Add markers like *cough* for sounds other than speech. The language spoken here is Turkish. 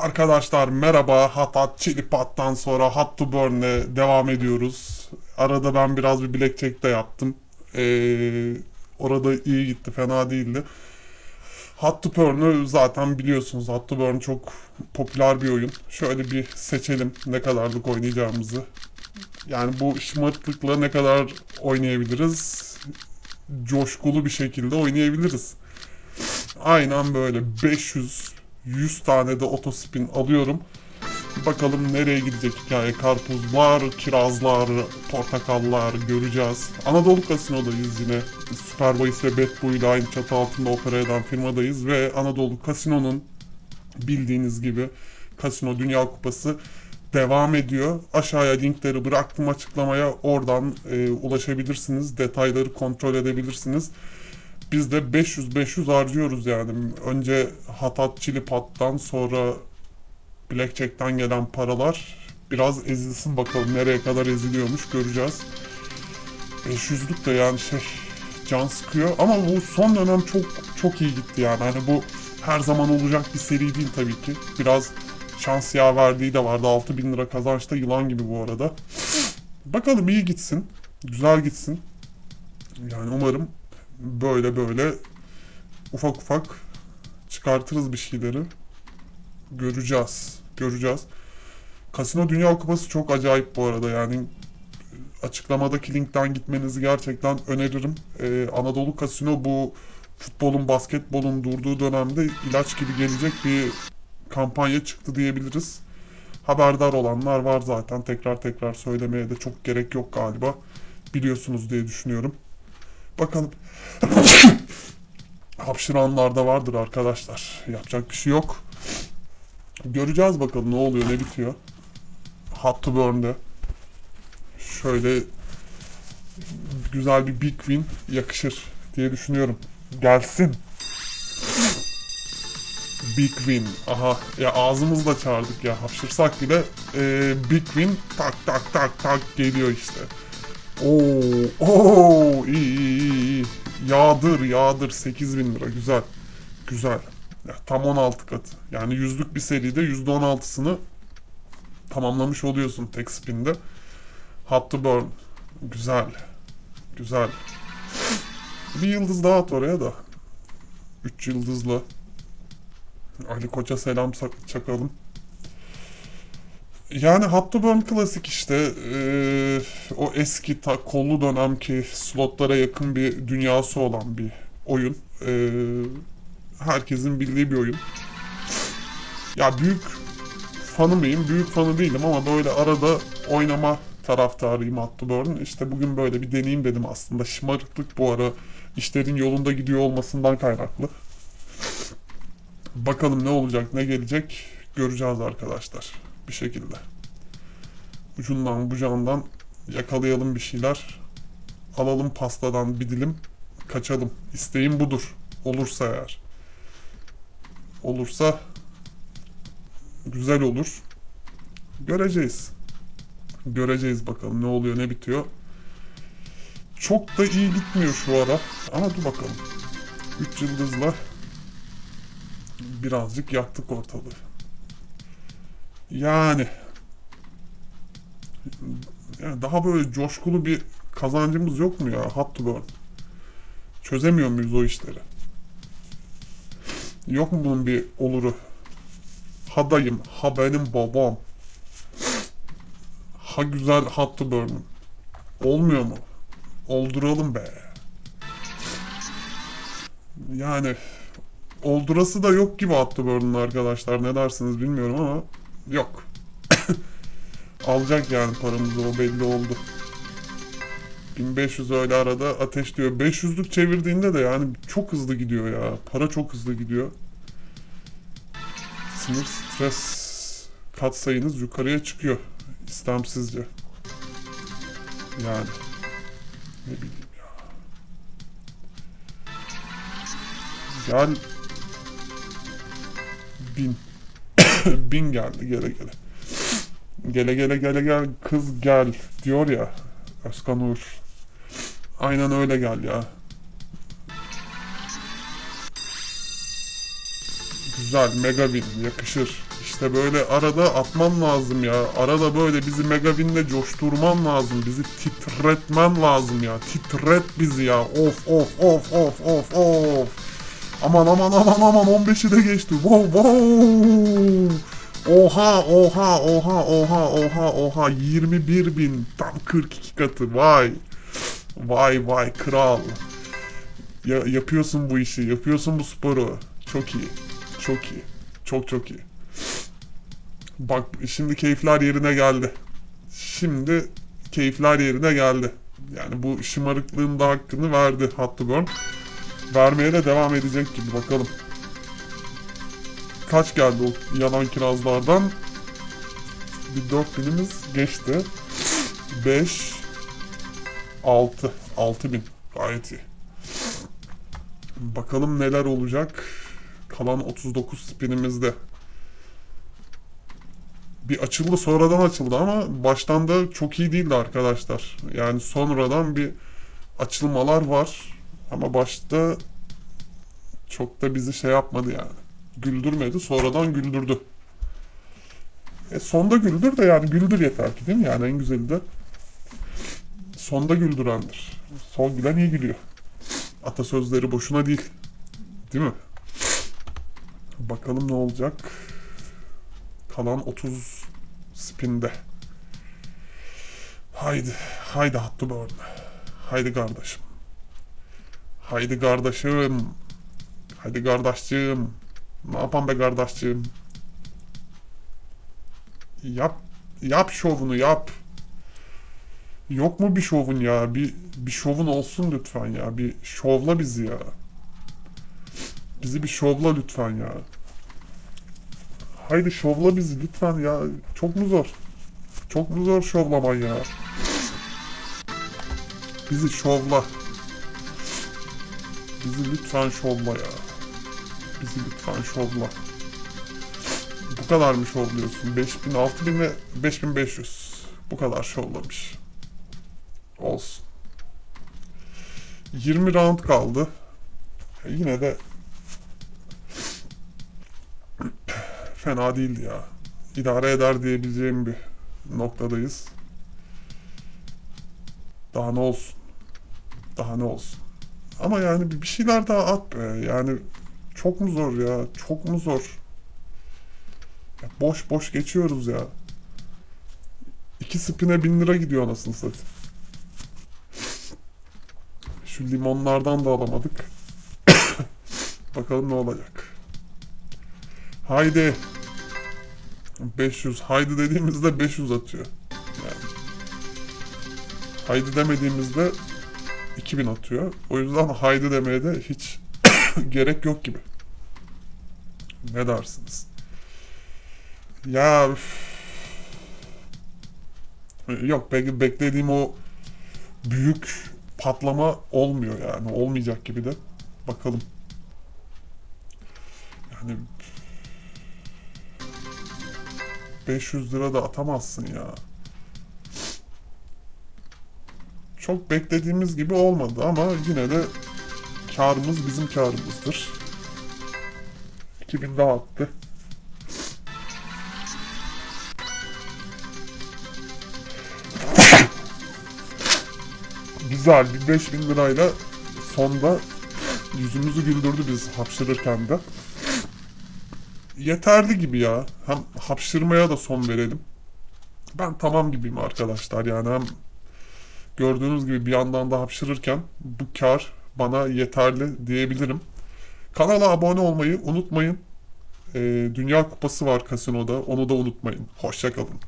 Arkadaşlar merhaba. Hatat Chili Pat'tan sonra Hot to Burn'le devam ediyoruz. Arada ben biraz bir blackjack de yaptım. Ee, orada iyi gitti, fena değildi. Hot to Burn'ü zaten biliyorsunuz. Hot to Burn çok popüler bir oyun. Şöyle bir seçelim ne kadarlık oynayacağımızı. Yani bu şımarıklıkla ne kadar oynayabiliriz? Coşkulu bir şekilde oynayabiliriz. Aynen böyle 500 100 tane de otospin alıyorum. Bakalım nereye gidecek hikaye. Karpuzlar, kirazlar, portakallar göreceğiz. Anadolu Kasino'dayız yine. Super Bahis ve Bet ile aynı çatı altında opera eden firmadayız. Ve Anadolu Kasino'nun bildiğiniz gibi Kasino Dünya Kupası devam ediyor. Aşağıya linkleri bıraktım açıklamaya. Oradan e, ulaşabilirsiniz. Detayları kontrol edebilirsiniz. Biz de 500-500 harcıyoruz yani. Önce Hatat Chili Pat'tan sonra Blackjack'ten gelen paralar biraz ezilsin bakalım nereye kadar eziliyormuş göreceğiz. 500'lük de yani şey can sıkıyor ama bu son dönem çok çok iyi gitti yani. Hani bu her zaman olacak bir seri değil tabii ki. Biraz şans yaverliği de vardı. 6000 lira kazançta yılan gibi bu arada. Bakalım iyi gitsin. Güzel gitsin. Yani umarım böyle böyle ufak ufak çıkartırız bir şeyleri. Göreceğiz. Göreceğiz. Kasino Dünya Kupası çok acayip bu arada yani açıklamadaki linkten gitmenizi gerçekten öneririm. Ee, Anadolu Kasino bu futbolun, basketbolun durduğu dönemde ilaç gibi gelecek bir kampanya çıktı diyebiliriz. Haberdar olanlar var zaten. Tekrar tekrar söylemeye de çok gerek yok galiba. Biliyorsunuz diye düşünüyorum. Bakalım. *laughs* Hapşıranlar da vardır arkadaşlar. Yapacak bir şey yok. Göreceğiz bakalım ne oluyor ne bitiyor. Hot to Burn'de. Şöyle güzel bir big win yakışır diye düşünüyorum. Gelsin. Big win. Aha ya ağzımızla çağırdık ya hapşırsak bile e, big win tak tak tak tak geliyor işte. Oo, oo, iyi, iyi, iyi. Yağdır, yağdır. 8000 lira. Güzel. Güzel. Ya, tam 16 katı. Yani yüzlük bir seride %16'sını tamamlamış oluyorsun tek spinde. Hot to burn. Güzel. Güzel. Bir yıldız daha at oraya da. 3 yıldızla. Ali Koç'a selam çakalım. Yani Hot to Burn klasik işte. Ee, o eski ta, kollu dönemki slotlara yakın bir dünyası olan bir oyun. Ee, herkesin bildiği bir oyun. Ya büyük fanı mıyım? Büyük fanı değilim ama böyle arada oynama taraftarıyım Hot to Burn. İşte bugün böyle bir deneyim dedim aslında. Şımarıklık bu ara işlerin yolunda gidiyor olmasından kaynaklı. Bakalım ne olacak, ne gelecek göreceğiz arkadaşlar bir şekilde. Ucundan bucağından yakalayalım bir şeyler. Alalım pastadan bir dilim. Kaçalım. İsteğim budur. Olursa eğer. Olursa güzel olur. Göreceğiz. Göreceğiz bakalım ne oluyor ne bitiyor. Çok da iyi gitmiyor şu ara. Ama dur bakalım. 3 yıldızla birazcık yaktık ortalığı. Yani yani daha böyle coşkulu bir kazancımız yok mu ya Hot to Burn? Çözemiyor muyuz o işleri? Yok mu bunun bir oluru? Ha dayım, ha benim babam. Ha güzel Hot to Burn'um. Olmuyor mu? Olduralım be. Yani oldurası da yok gibi Hot to Burn'un arkadaşlar. Ne dersiniz bilmiyorum ama yok. *coughs* Alacak yani paramızı o belli oldu. 1500 öyle arada ateş diyor. 500'lük çevirdiğinde de yani çok hızlı gidiyor ya. Para çok hızlı gidiyor. Sinir stres kat sayınız yukarıya çıkıyor. istemsizce. Yani. Ne bileyim ya. Gel. Bin. *laughs* Bin geldi gele gele. Gele gele gele gel kız gel diyor ya Özkan Uğur. Aynen öyle gel ya. Güzel mega win yakışır işte. Böyle arada atman lazım ya. Arada böyle bizi Megawin'le coşturman lazım. Bizi titretmen lazım ya. Titret bizi ya. Of of of of of of. Aman aman aman aman 15'i de geçti. Wow wow. Oha oha oha oha oha oha 21 bin tam 42 katı vay. Vay vay kral. Ya, yapıyorsun bu işi, yapıyorsun bu sporu. Çok iyi. Çok iyi. Çok çok iyi. Bak şimdi keyifler yerine geldi. Şimdi keyifler yerine geldi. Yani bu şımarıklığın da hakkını verdi Hattıburn. Vermeye de devam edecek gibi bakalım. Kaç geldi o yanan kirazlardan? Bir 4000'imiz geçti. 5 6 6000 gayet iyi. Bakalım neler olacak. Kalan 39 spinimizde. Bir açıldı sonradan açıldı ama baştan da çok iyi değildi arkadaşlar. Yani sonradan bir açılmalar var. Ama başta çok da bizi şey yapmadı yani. Güldürmedi. Sonradan güldürdü. E sonda güldür de yani güldür yeter ki değil mi? Yani en güzeli de sonda güldürendir. Son gülen iyi gülüyor. Atasözleri boşuna değil. Değil mi? Bakalım ne olacak. Kalan 30 spinde. Haydi. Haydi Hattı Burn. Haydi kardeşim. Haydi kardeşim. Haydi kardeşciğim. Ne yapan be kardeşciğim? Yap. Yap şovunu yap. Yok mu bir şovun ya? Bir, bir şovun olsun lütfen ya. Bir şovla bizi ya. Bizi bir şovla lütfen ya. Haydi şovla bizi lütfen ya. Çok mu zor? Çok mu zor şovlaman ya? Bizi şovla. Bizi lütfen şovla ya. Bizi lütfen şovla. Bu kadar mı şovluyorsun? 5000, 6000 ve 5500. Bu kadar şovlamış. Olsun. 20 round kaldı. E, Yine de *clears throat* fena değildi ya. İdare eder diyebileceğim bir noktadayız. Daha ne olsun? Daha ne olsun? Ama yani bir şeyler daha at be. Yani çok mu zor ya? Çok mu zor? Ya boş boş geçiyoruz ya. İki spine bin lira gidiyor anasını satayım. Şu limonlardan da alamadık. *coughs* Bakalım ne olacak. Haydi. 500. Haydi dediğimizde 500 atıyor. Yani. Haydi demediğimizde 2000 atıyor. O yüzden haydi demeye de hiç *coughs* gerek yok gibi. Ne dersiniz? Ya üf. Yok be- beklediğim o büyük patlama olmuyor yani. Olmayacak gibi de. Bakalım. Yani 500 lira da atamazsın ya. Çok beklediğimiz gibi olmadı ama yine de karımız bizim karımızdır. 2000 daha attı. Güzel bir 5000 lirayla sonda yüzümüzü güldürdü biz hapşırırken de. Yeterli gibi ya. Hem hapşırmaya da son verelim. Ben tamam gibiyim arkadaşlar yani hem gördüğünüz gibi bir yandan da hapşırırken bu kar bana yeterli diyebilirim. Kanala abone olmayı unutmayın. Ee, Dünya Kupası var kasinoda. Onu da unutmayın. Hoşçakalın.